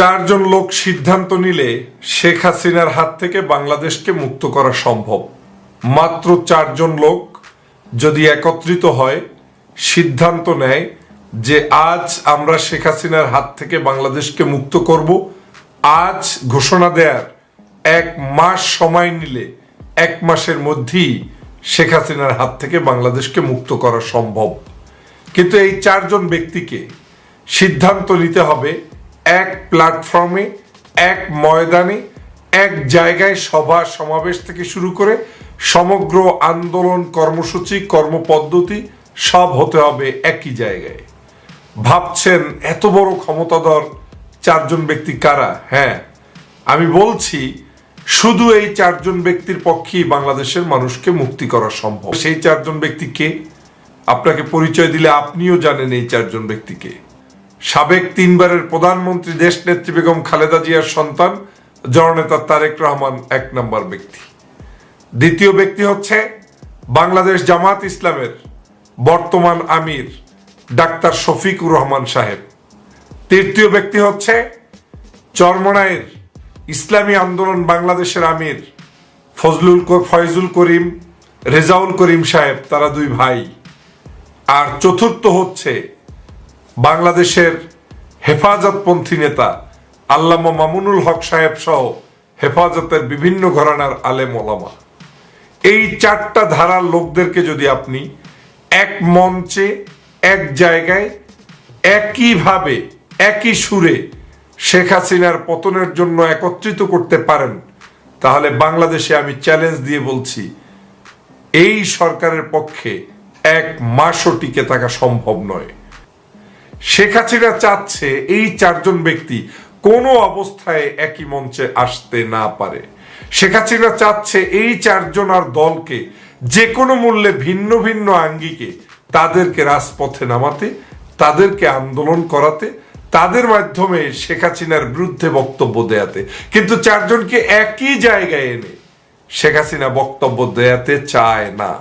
চারজন লোক সিদ্ধান্ত নিলে শেখ হাসিনার হাত থেকে বাংলাদেশকে মুক্ত করা সম্ভব। মাত্র চারজন লোক যদি একত্রিত হয়, সিদ্ধান্ত নেয় যে আজ আমরা শেখ হাসিনার হাত থেকে বাংলাদেশকে মুক্ত করব। আজ ঘোষণা দেয়ার এক মাস সময় নিলে এক মাসের মধ্যেই শেখ হাসিনার হাত থেকে বাংলাদেশকে মুক্ত করা সম্ভব। কিন্তু এই চারজন ব্যক্তিকে সিদ্ধান্ত নিতে হবে এক প্ল্যাটফর্মে, এক ময়দানে, এক জায়গায় সভা সমাবেশ থেকে শুরু করে সমগ্র আন্দোলন, কর্মসূচি, কর্মপদ্ধতি সব হতে হবে একই জায়গায়। ভাবছেন এত বড় ক্ষমতাধর চারজন ব্যক্তি কারা? হ্যাঁ আমি বলছি শুধু এই চারজন ব্যক্তির পক্ষেই বাংলাদেশের মানুষকে মুক্তি করা সম্ভব। সেই চারজন ব্যক্তি কে? আপনাকে পরিচয় দিলে আপনিও জানেন এই চারজন ব্যক্তিকে সাবেক তিনবারের প্রধানমন্ত্রী দেশ নেত্রী বেগম খালেদা জিয়ার সন্তান, জননেতা তারেক রহমান এক নম্বর ব্যক্তি। দ্বিতীয় ব্যক্তি হচ্ছে বাংলাদেশ জামাত ইসলামের বর্তমান আমির ডাক্তার শফিকুর রহমান সাহেব। তৃতীয় ব্যক্তি হচ্ছে চরমনায়ের ইসলামী আন্দোলন বাংলাদেশের আমির ফজলুল ফয়জুল করিম, রেজাউল করিম সাহেব, তারা দুই ভাই। আর চতুর্থ হচ্ছে বাংলাদেশের হেফাজতপন্থী নেতা আল্লামা মামুনুল হক সাহেব সহ হেফাজতের বিভিন্ন ঘরানার আলেম ওলামা। এই চারটা ধারার লোকদেরকে যদি আপনি এক মঞ্চে, এক জায়গায়, একইভাবে, একই সুরে শেখ হাসিনার পতনের জন্য একত্রিত করতে পারেন, তাহলে বাংলাদেশে আমি চ্যালেঞ্জ দিয়ে বলছি, এই সরকারের পক্ষে এক মাসও টিকে থাকা সম্ভব নয়। শেখ হাসিনা চাচ্ছে এই চারজন ব্যক্তি কোনো অবস্থায় একই মঞ্চে আসতে না পারে। শেখ হাসিনা চাচ্ছে এই চারজন আর দলকে যে কোনো মূল্যে ভিন্ন ভিন্ন আঙ্গিকে তাদেরকে রাজপথে নামাতে, তাদেরকে আন্দোলন করাতে, তাদের মাধ্যমে শেখ হাসিনার বিরুদ্ধে বক্তব্য দেয়াতে। কিন্তু চারজনকে একই জায়গায় এনে শেখ হাসিনা বক্তব্য দেয়াতে চায় না।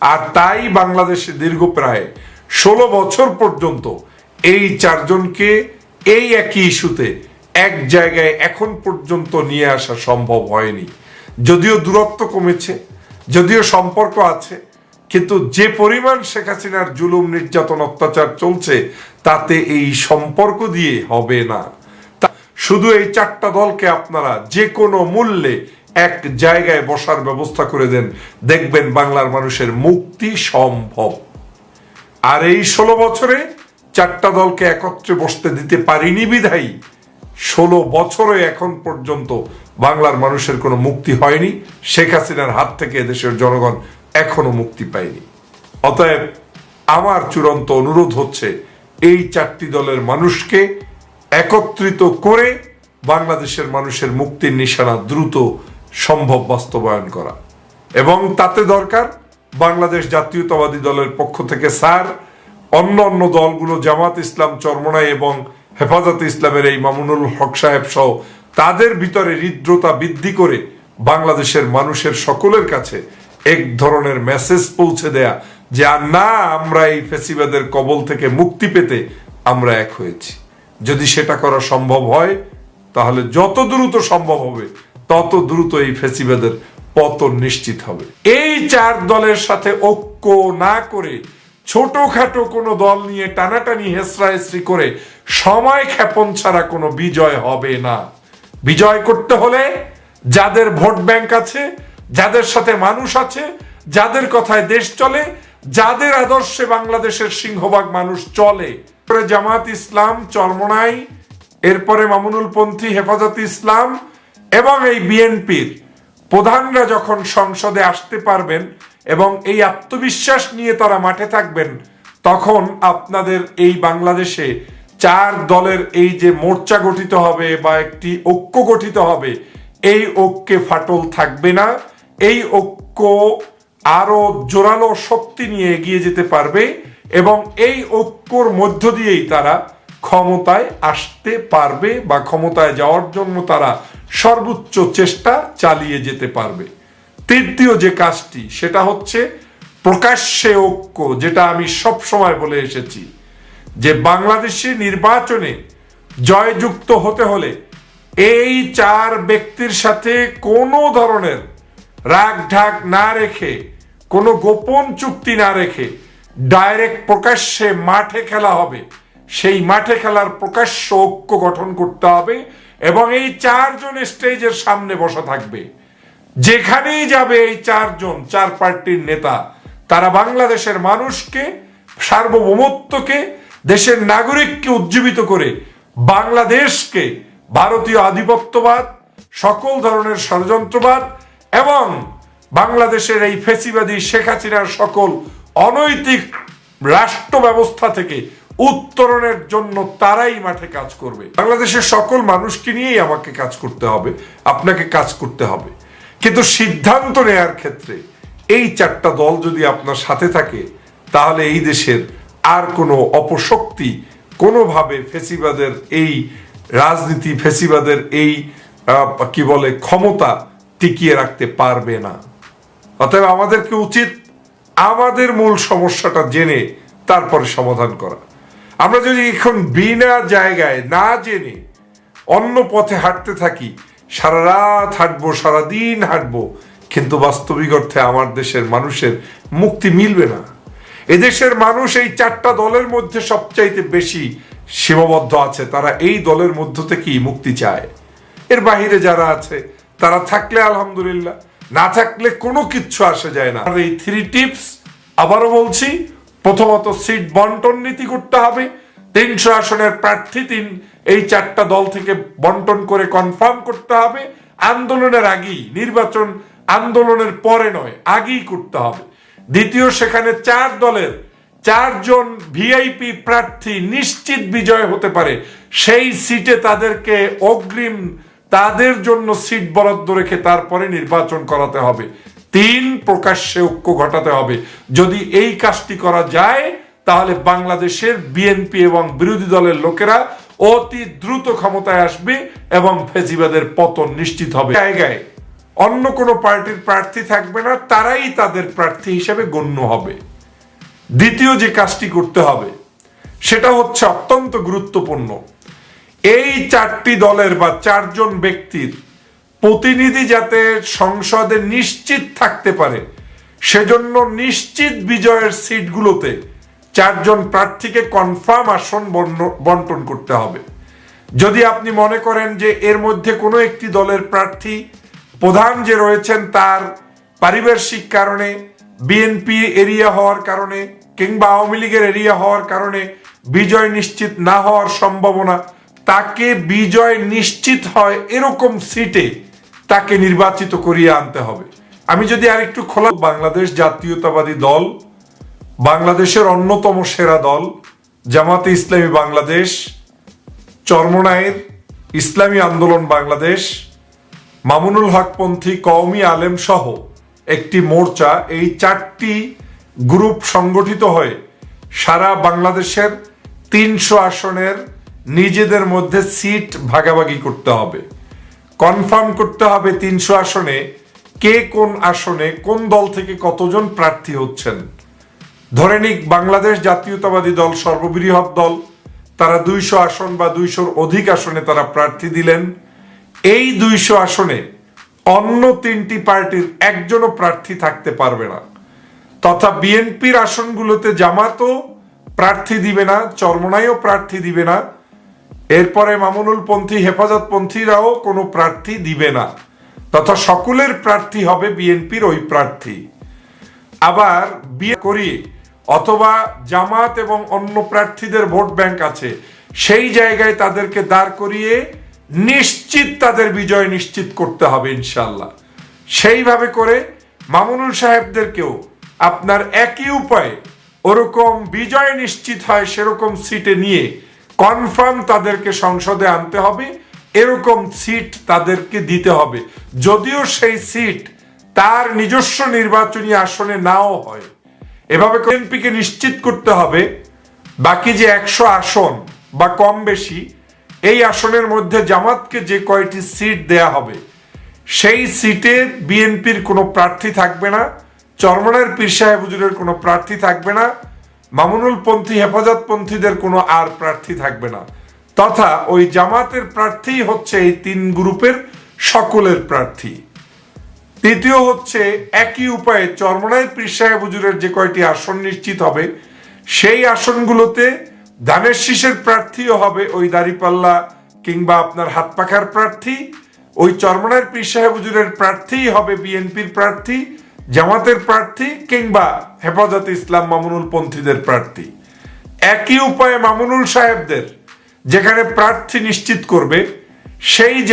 আর তাই বাংলাদেশে দীর্ঘ প্রায় ষোলো বছর পর্যন্ত এই চারজনকে এই একই ইস্যুতে এক জায়গায় এখন পর্যন্ত নিয়ে আসা সম্ভব হয়নি। যদিও দূরত্ব কমেছে, যদিও সম্পর্ক আছে, কিন্তু যে পরিমাণ শেখ হাসিনার জুলুম, নির্যাতন, অত্যাচার চলছে, তাতে এই সম্পর্ক দিয়ে হবে না। শুধু এই চারটা দলকে আপনারা যে কোনো মূল্যে এক জায়গায় বসার ব্যবস্থা করে দেন, দেখবেন বাংলার মানুষের মুক্তি সম্ভব। আর এই ষোলো বছরে চারটা দলকে একত্রে বসতে দিতে পারিনি বিধায়ী। ষোলো বছরে এখন পর্যন্ত বাংলার মানুষের কোনো মুক্তি হয়নি। শেখ হাসিনার হাত থেকে এদেশের জনগণ এখনও মুক্তি পায়নি। অতএব আমার চূড়ান্ত অনুরোধ হচ্ছে, এই চারটি দলের মানুষকে একত্রিত করে বাংলাদেশের মানুষের মুক্তির নিশানা দ্রুত সম্ভব বাস্তবায়ন করা। এবং তাতে দরকার বাংলাদেশ জাতীয়তাবাদী দলের পক্ষ থেকে স্যার অন্য অন্য দলগুলো জামাত ইসলাম চরমনাই এবং হেফাজতে ইসলামের এই মামুনুল হক সাহেব সহ তাদের ভিতরে হৃদ্রতা বৃদ্ধি করে বাংলাদেশের মানুষের সকলের কাছে এক ধরনের মেসেজ পৌঁছে দেয়া যে, আর না, আমরা এই ফেসিবাদের কবল থেকে মুক্তি পেতে আমরা এক হয়েছি। যদি সেটা করা সম্ভব হয়, তাহলে যত দ্রুত সম্ভব হবে, তত দ্রুত এই ফেসিবাদের পতন নিশ্চিত হবে। এই চার দলের সাথে ঐক্য না করে ছোটখাটো কোনো দল নিয়ে টানাটানি হেসরা হেসরি করে সময় ক্ষেপণ ছাড়া কোনো বিজয় হবে না। বিজয় করতে হলে যাদের ভোট ব্যাংক আছে, যাদের সাথে মানুষ আছে, যাদের কথায় দেশ চলে, যাদের আদর্শে বাংলাদেশের সিংহভাগ মানুষ চলে। জামাত ইসলাম, চরমনাই, এরপরে মামুনুল পন্থী, হেফাজত ইসলাম এবং এই বিএনপির প্রধানরা যখন সংসদে আসতে পারবেন এবং এই আত্মবিশ্বাস নিয়ে তারা মাঠে থাকবেন, তখন আপনাদের এই বাংলাদেশে চার দলের এই যে মোর্চা গঠিত হবে বা একটি ঐক্য গঠিত হবে, এই ঐক্যে ফাটল থাকবে না। এই ঐক্য আরও জোরালো শক্তি নিয়ে এগিয়ে যেতে পারবে এবং এই ঐক্যর মধ্য দিয়েই তারা ক্ষমতায় আসতে পারবে বা ক্ষমতায় যাওয়ার জন্য তারা সর্বোচ্চ চেষ্টা চালিয়ে যেতে পারবে। তৃতীয় যে কাজটি, সেটা হচ্ছে প্রকাশ্যে ঐক্য, যেটা আমি সব সময় বলে এসেছি, যে বাংলাদেশে নির্বাচনে জয়যুক্ত হতে হলে এই চার ব্যক্তির সাথে কোনো ধরনের রাগ ঢাক না রেখে, কোনো গোপন চুক্তি না রেখে ডাইরেক্ট প্রকাশ্যে মাঠে খেলা হবে। সেই মাঠে খেলার প্রকাশ্য ঐক্য গঠন করতে হবে এবং এই চারজন স্টেজের সামনে বসা থাকবে। যেখানেই যাবে এই চারজন, চার পার্টির নেতা, তারা বাংলাদেশের মানুষকে, সার্বভৌমত্বকে, দেশের নাগরিককে উজ্জীবিত করে বাংলাদেশকে ভারতীয় আধিপত্যবাদ, সকল ধরনের ষড়যন্ত্রবাদ এবং বাংলাদেশের এই ফেসিবাদী শেখ হাসিনার সকল অনৈতিক রাষ্ট্র ব্যবস্থা থেকে উত্তরণের জন্য তারাই মাঠে কাজ করবে। বাংলাদেশের সকল মানুষকে নিয়েই আমাকে কাজ করতে হবে, আপনাকে কাজ করতে হবে। কিন্তু সিদ্ধান্ত নেয়ার ক্ষেত্রে এই চারটা দল যদি আপনার সাথে থাকে, তাহলে এই দেশের আর কোনো অপশক্তি কোনোভাবে ফেসিবাদের এই রাজনীতি, ফেসিবাদের এই কি বলে, ক্ষমতা টিকিয়ে রাখতে পারবে না। অতএব আমাদেরকে উচিত আমাদের মূল সমস্যাটা জেনে তারপরে সমাধান করা। আমরা যদি এখন বিনা জায়গায় না জেনে অন্য পথে হাঁটতে থাকি সারা রাত হাঁটবো সারাদিন হাঁটবো, কিন্তু বাস্তবিক অর্থে আমার দেশের মানুষের মুক্তি মিলবে না। এদেশের মানুষ এই চারটা দলের মধ্যে সবচাইতে বেশি সীমাবদ্ধ আছে। তারা এই দলের মধ্য থেকেই মুক্তি চায়। এর বাহিরে যারা আছে, তারা থাকলে আলহামদুলিল্লাহ, না থাকলে কোনো কিচ্ছু আসে যায় না। এই থ্রি টিপস আবারও বলছি, প্রথমত সিট বন্টন নীতি করতে হবে। তিনশো আসনের প্রার্থী তিন এই চারটা দল থেকে বন্টন করে কনফার্ম করতে হবে, আন্দোলনের আগেই, নির্বাচন আন্দোলনের পরে নয়, আগেই করতে হবে। দ্বিতীয়, সেখানে চার দলের চারজন ভিআইপি প্রার্থী নিশ্চিত বিজয় হতে পারে। সেই সিটে তাদেরকে অগ্রিম, তাদের জন্য সিট বরাদ্দ রেখে তারপরে নির্বাচন করাতে হবে। তিন, প্রকাশ্যে ঐক্য ঘটাতে হবে। যদি এই কাজটি করা যায়, তাহলে বাংলাদেশের বিএনপি এবং বিরোধী দলের লোকেরা অতি দ্রুত ক্ষমতায় আসবে এবং ফেজিবাদের পতন নিশ্চিত হবে। জায়গায় অন্য কোনো পার্টির প্রার্থী থাকবে না, তারাই তাদের প্রার্থী হিসেবে গণ্য হবে। দ্বিতীয় যে কাজটি করতে হবে, সেটা হচ্ছে অত্যন্ত গুরুত্বপূর্ণ। এই চারটি দলের বা চারজন ব্যক্তির প্রতিনিধি যাতে সংসদে নিশ্চিত থাকতে পারে, সেজন্য নিশ্চিত বিজয়ের সিটগুলোতে চারজন প্রার্থীকে কনফার্ম আসন বন্টন করতে হবে। যদি আপনি মনে করেন যে এর মধ্যে কোনো একটি দলের প্রার্থী প্রধান যে রয়েছেন তার পারিপার্শ্বিক কারণে বিএনপি এরিয়া হওয়ার কারণে কিংবা আওয়ামী লীগের এরিয়া হওয়ার কারণে বিজয় নিশ্চিত না হওয়ার সম্ভাবনা, তাকে বিজয় নিশ্চিত হয় এরকম সিটে তাকে নির্বাচিত করিয়ে আনতে হবে। আমি যদি আরেকটু খোলা বাংলাদেশ জাতীয়তাবাদী দল বাংলাদেশের অন্যতম সেরা দল, জামাতে ইসলামী বাংলাদেশ চর্মনায়ের ইসলামী আন্দোলন বাংলাদেশ, মামুনুল হকপন্থী কওমি আলেম সহ একটি মোর্চা এই চারটি গ্রুপ সংগঠিত হয়ে সারা বাংলাদেশের তিনশো আসনের নিজেদের মধ্যে সিট ভাগাভাগি করতে হবে। কনফার্ম করতে হবে তিনশো আসনে কে কোন আসনে কোন দল থেকে কতজন প্রার্থী হচ্ছেন। ধরে নিক, বাংলাদেশ জাতীয়তাবাদী দল, সর্ববৃহৎ দল, তারা দুইশো আসন বা দুইশোর অধিক আসনে তারা প্রার্থী দিলেন। এই দুইশো আসনে অন্য তিনটি পার্টির একজনও প্রার্থী থাকতে পারবে না। তথা বিএনপির আসনগুলোতে জামাতও প্রার্থী দিবে না, চরমনাইও প্রার্থী দিবে না। এরপরে মামুনুল পন্থী হেফাজত পন্থীরাও কোনো প্রার্থী দিবে না। তথা সকলের প্রার্থী হবে বিএনপির ওই প্রার্থী। আবার বিয়ে করিয়ে অথবা জামাত এবং অন্য প্রার্থীদের ভোট ব্যাংক আছে, সেই জায়গায় তাদেরকে দাঁড় করিয়ে নিশ্চিত তাদের বিজয় নিশ্চিত করতে হবে ইনশাল্লাহ সেইভাবে করে মামুনুল সাহেবদেরকেও আপনার একই উপায়ে ওরকম বিজয় নিশ্চিত হয় সেরকম সিটে নিয়ে কনফার্ম তাদেরকে সংসদে আনতে হবে, এরকম সিট তাদেরকে দিতে হবে। যদিও সেই সিট তার নিজস্ব নির্বাচনী আসনে নাও হয়। এভাবে বিএনপিকে নিশ্চিত করতে হবে, বাকি যে একশো আসন বা কম বেশি, এই আসনের মধ্যে জামাতকে যে কয়টি সিট দেয়া হবে, সেই সিটে বিএনপির কোনো প্রার্থী থাকবে না, চরমনের পীর সাহেব হুজুরের কোনো প্রার্থী থাকবে না, মামুনুল পন্থী হেফাজত পন্থীদের কোনো আর প্রার্থী থাকবে না। তথা ওই জামাতের প্রার্থী হচ্ছে এই তিন গ্রুপের সকলের প্রার্থী। তৃতীয় হচ্ছে, একই উপায়ে চরমনাই পীর সাহেব হুজুরের যে কয়টি আসন নিশ্চিত হবে, সেই আসনগুলোতে ধানের শীষের প্রার্থীও হবে ওই দাঁড়িপাল্লা কিংবা আপনার হাত পাখার প্রার্থী। ওই চরমনাইয়ের পীর সাহেব হুজুরের প্রার্থীই হবে বিএনপির প্রার্থী, জামাতের প্রার্থী কিংবা হেফাজত ইসলাম মামুনুল পন্থীদের প্রার্থী। একই উপায়ে মামুনুল সাহেবদের, যেখানে প্রার্থী নিশ্চিত করবে, সেই